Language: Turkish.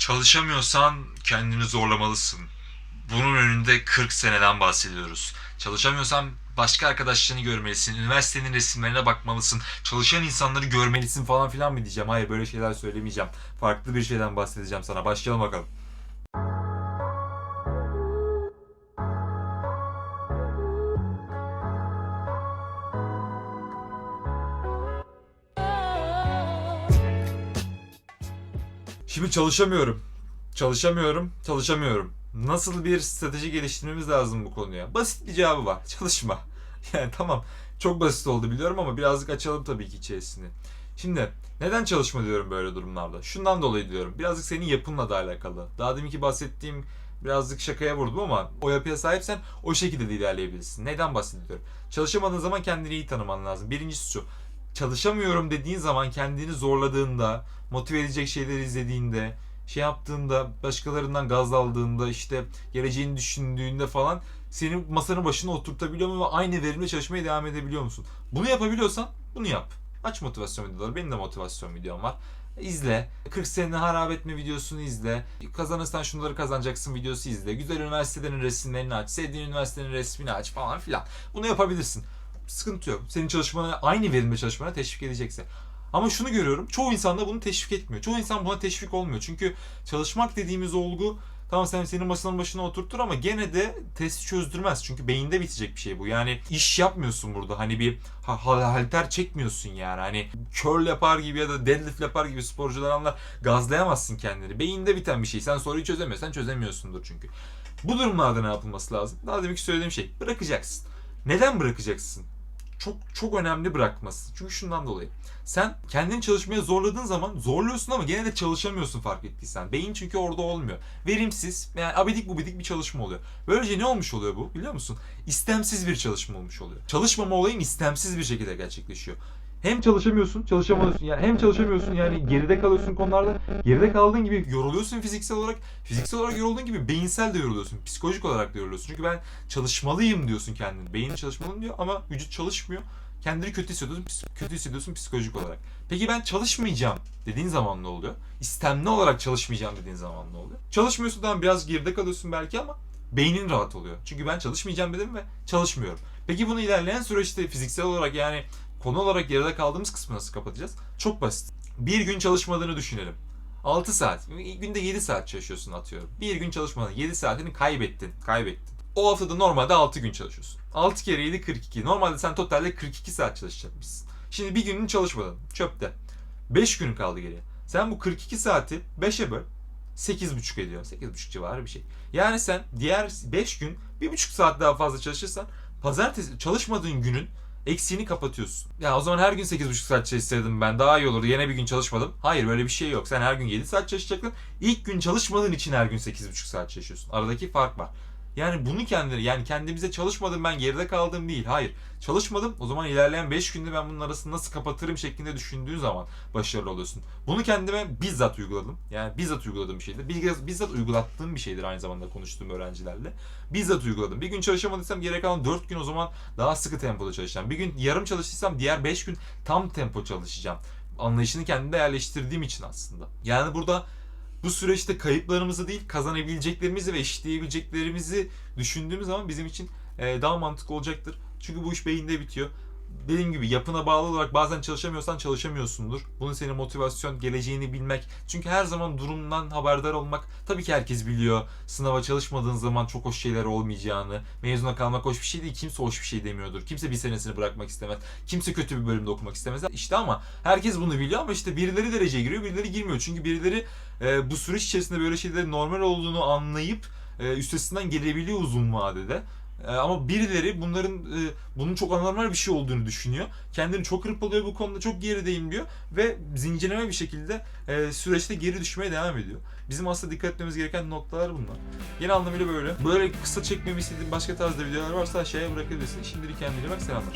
Çalışamıyorsan kendini zorlamalısın. Bunun önünde 40 seneden bahsediyoruz. Çalışamıyorsan başka arkadaşlarını görmelisin. Üniversitenin resimlerine bakmalısın. Çalışan insanları görmelisin falan filan mı diyeceğim. Hayır böyle şeyler söylemeyeceğim. Farklı bir şeyden bahsedeceğim sana. Başlayalım bakalım. Şimdi çalışamıyorum. Çalışamıyorum, çalışamıyorum. Nasıl bir strateji geliştirmemiz lazım bu konuya? Basit bir cevabı var. Çalışma. Yani tamam çok basit oldu biliyorum ama birazcık açalım tabii ki içerisini. Şimdi neden çalışma diyorum böyle durumlarda? Şundan dolayı diyorum. Birazcık senin yapınla da alakalı. Daha deminki bahsettiğim birazcık şakaya vurdum ama o yapıya sahipsen o şekilde de ilerleyebilirsin. Neden bahsediyorum? Çalışamadığın zaman kendini iyi tanıman lazım. Birincisi şu. Çalışamıyorum dediğin zaman kendini zorladığında, motive edecek şeyleri izlediğinde, şey yaptığında, başkalarından gaz aldığında, işte geleceğini düşündüğünde falan seni masanın başına oturtabiliyor mu ve aynı verimle çalışmaya devam edebiliyor musun? Bunu yapabiliyorsan bunu yap. Aç motivasyon videoları. Benim de motivasyon videom var. İzle. 40 seneni harap etme videosunu izle. Kazanırsan şunları kazanacaksın videosu izle. Güzel üniversitelerin resimlerini aç. Sevdiğin üniversitenin resmini aç falan filan. Bunu yapabilirsin. Sıkıntı yok. Senin çalışmana, aynı verimle çalışmana teşvik edecekse. Ama şunu görüyorum. Çoğu insan da bunu teşvik etmiyor. Çoğu insan buna teşvik olmuyor. Çünkü çalışmak dediğimiz olgu Tamam sen senin masanın başına oturtur ama gene de testi çözdürmez. Çünkü beyinde bitecek bir şey bu. Yani iş yapmıyorsun burada. Hani bir ha- ha- halter çekmiyorsun yani. Hani curl yapar gibi ya da deadlift yapar gibi sporcular anlar gazlayamazsın kendini. Beyinde biten bir şey. Sen soruyu çözemiyorsan çözemiyorsundur çünkü. Bu durumlarda ne yapılması lazım? Daha deminki söylediğim şey. Bırakacaksın. Neden bırakacaksın? Çok çok önemli bırakması. Çünkü şundan dolayı. Sen kendini çalışmaya zorladığın zaman zorluyorsun ama gene de çalışamıyorsun fark ettiysen. Beyin çünkü orada olmuyor. Verimsiz, yani abidik bubidik bir çalışma oluyor. Böylece ne olmuş oluyor bu biliyor musun? İstemsiz bir çalışma olmuş oluyor. Çalışmama olayın istemsiz bir şekilde gerçekleşiyor. Hem çalışamıyorsun, çalışamıyorsun. Yani hem çalışamıyorsun yani geride kalıyorsun konularda. Geride kaldığın gibi yoruluyorsun fiziksel olarak. Fiziksel olarak yorulduğun gibi beyinsel de yoruluyorsun. Psikolojik olarak da yoruluyorsun. Çünkü ben çalışmalıyım diyorsun kendin. Beynin çalışmalıyım diyor ama vücut çalışmıyor. Kendini kötü hissediyorsun, kötü hissediyorsun psikolojik olarak. Peki ben çalışmayacağım dediğin zaman ne oluyor? İstemli olarak çalışmayacağım dediğin zaman ne oluyor? Çalışmıyorsun tamam biraz geride kalıyorsun belki ama beynin rahat oluyor. Çünkü ben çalışmayacağım dedim ve çalışmıyorum. Peki bunu ilerleyen süreçte fiziksel olarak yani konu olarak geride kaldığımız kısmı nasıl kapatacağız? Çok basit. Bir gün çalışmadığını düşünelim. 6 saat. Günde 7 saat çalışıyorsun atıyorum. Bir gün çalışmadın. 7 saatini kaybettin. Kaybettin. O haftada normalde 6 gün çalışıyorsun. 6 kere 7 42. Normalde sen totalde 42 saat çalışacakmışsın. Şimdi bir günün çalışmadın. Çöpte. 5 gün kaldı geriye. Sen bu 42 saati 5'e böl. 8,5 ediyor. 8,5 civarı bir şey. Yani sen diğer 5 gün 1,5 saat daha fazla çalışırsan pazartesi çalışmadığın günün eksiğini kapatıyorsun. Ya o zaman her gün 8,5 saat çalışsaydım ben daha iyi olurdu. Yine bir gün çalışmadım. Hayır böyle bir şey yok. Sen her gün 7 saat çalışacaktın. İlk gün çalışmadığın için her gün 8,5 saat çalışıyorsun. Aradaki fark var. Yani bunu kendine yani kendimize çalışmadım ben geride kaldım değil. Hayır. Çalışmadım. O zaman ilerleyen 5 günde ben bunun arasını nasıl kapatırım şeklinde düşündüğün zaman başarılı oluyorsun. Bunu kendime bizzat uyguladım. Yani bizzat uyguladığım bir şeydir. Bizzat, bizzat uygulattığım bir şeydir aynı zamanda konuştuğum öğrencilerle. Bizzat uyguladım. Bir gün çalışamadıysam geri kalan 4 gün o zaman daha sıkı tempoda çalışacağım. Bir gün yarım çalıştıysam diğer 5 gün tam tempo çalışacağım. Anlayışını kendimde yerleştirdiğim için aslında. Yani burada bu süreçte kayıplarımızı değil kazanabileceklerimizi ve eşitleyebileceklerimizi düşündüğümüz zaman bizim için daha mantıklı olacaktır. Çünkü bu iş beyinde bitiyor. Dediğim gibi yapına bağlı olarak bazen çalışamıyorsan çalışamıyorsundur. Bunun senin motivasyon, geleceğini bilmek. Çünkü her zaman durumdan haberdar olmak tabii ki herkes biliyor. Sınava çalışmadığın zaman çok hoş şeyler olmayacağını, mezuna kalmak hoş bir şey değil. Kimse hoş bir şey demiyordur. Kimse bir senesini bırakmak istemez. Kimse kötü bir bölümde okumak istemez. İşte ama herkes bunu biliyor ama işte birileri dereceye giriyor, birileri girmiyor. Çünkü birileri e, bu süreç içerisinde böyle şeylerin normal olduğunu anlayıp e, üstesinden gelebiliyor uzun vadede. E, ama birileri bunların e, bunun çok anormal bir şey olduğunu düşünüyor. Kendini çok hırpalıyor bu konuda çok gerideyim diyor ve zincirleme bir şekilde e, süreçte geri düşmeye devam ediyor. Bizim aslında dikkat etmemiz gereken noktalar bunlar. Genel anlamıyla böyle. Böyle kısa çekmemi istediğin başka tarzda videolar varsa aşağıya bırakabilirsin. Şimdilik kendine bak selamlar.